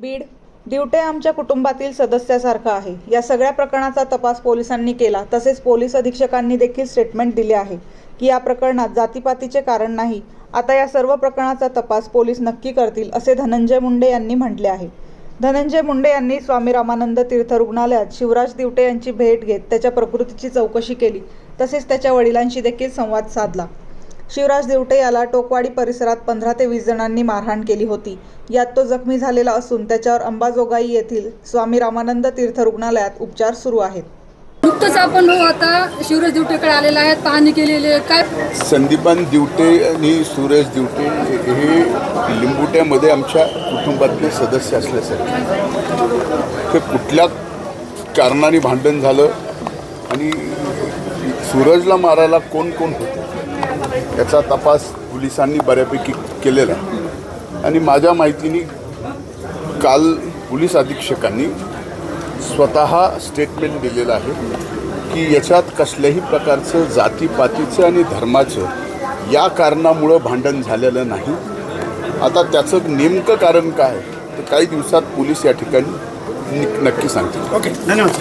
बीड दिवटे आमच्या कुटुंबातील सदस्यासारखा आहे. या सगळ्या प्रकरणाचा तपास पोलिसांनी केला. तसेच पोलीस अधीक्षकांनी देखील स्टेटमेंट दिले आहे की या प्रकरणात जातीपातीचे कारण नाही. आता या सर्व प्रकरणाचा तपास पोलीस नक्की करतील असे धनंजय मुंडे यांनी म्हटले आहे. धनंजय मुंडे यांनी स्वामी रामानंद तीर्थ रुग्णालयात शिवराज दिवटे यांची भेट घेत त्याच्या प्रकृतीची चौकशी केली. तसेच त्याच्या वडिलांशी देखील संवाद साधला. शिवराज दिवटे याला टोकवाडी परिसरात पंधरा ते वीस जणांनी मारहाण केली होती. यात तो जखमी झालेला असून त्याच्यावर अंबाजोगाई येथील स्वामी रामानंद तीर्थ रुग्णालयात उपचार सुरू आहेत. नुकतंच आपण हो आता शिवराज दिवटेकडे आलेला आहे पाहणी केलेली आहे. काय संदीपान दिवटे आणि सुरेश दिवटे हे लिंबुट्यामध्ये आमच्या कुटुंबातले सदस्य असल्यासारखे. ते कुठल्या कारणाने भांडण झालं आणि सूरजला मारायला कोण कोण होते? याचा तपास पोलिसांनी बऱ्यापैकी केलेला आहे. आणि माझ्या माहितीने काल पोलीस अधीक्षकांनी स्वतः स्टेटमेंट दिलेलं आहे की याच्यात कसल्याही प्रकारचं जातीपातीचं आणि धर्माचं या कारणामुळं भांडण झालेलं नाही. आता त्याचं नेमकं कारण काय तर काही दिवसात पोलीस या ठिकाणी नक्की सांगतील. ओके धन्यवाद